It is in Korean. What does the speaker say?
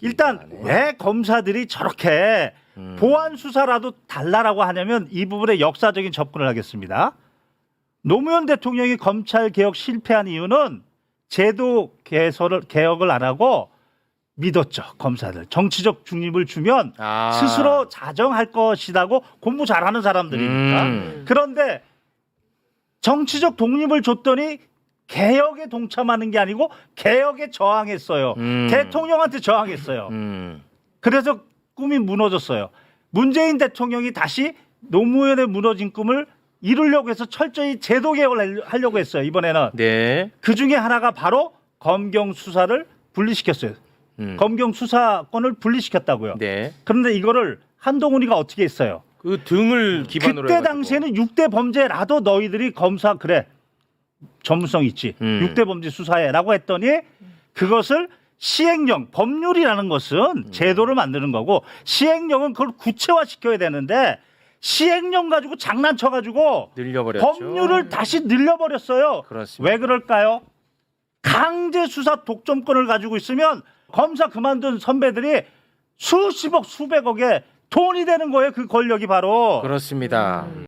일단 왜 검사들이 저렇게 음. 보안 수사라도 달라라고 하냐면 이 부분에 역사적인 접근을 하겠습니다. 노무현 대통령이 검찰 개혁 실패한 이유는 제도 개설을 개혁을 안 하고 믿었죠 검사들 정치적 중립을 주면 아. 스스로 자정할 것이라고 공부 잘하는 사람들이니까 음. 그런데 정치적 독립을 줬더니 개혁에 동참하는 게 아니고 개혁에 저항했어요. 음. 대통령한테 저항했어요. 음. 그래서 꿈이 무너졌어요. 문재인 대통령이 다시 노무현의 무너진 꿈을 이루려고 해서 철저히 제도 개혁을 하려고 했어요. 이번에는 네. 그 중에 하나가 바로 검경 수사를 분리시켰어요. 음. 검경 수사권을 분리시켰다고요. 네. 그런데 이거를 한동훈이가 어떻게 했어요? 그 등을 기반으로 그때 해가지고. 당시에는 6대 범죄라도 너희들이 검사 그래 전문성 있지 음. 6대 범죄 수사해라고 했더니 그것을 시행령 법률이라는 것은 음. 제도를 만드는 거고 시행령은 그걸 구체화 시켜야 되는데 시행령 가지고 장난쳐 가지고 늘려버렸죠. 법률을 다시 늘려버렸어요. 그렇습니다. 왜 그럴까요? 강제 수사 독점권을 가지고 있으면 검사 그만둔 선배들이 수십억 수백억에 돈이 되는 거예요. 그 권력이 바로. 그렇습니다.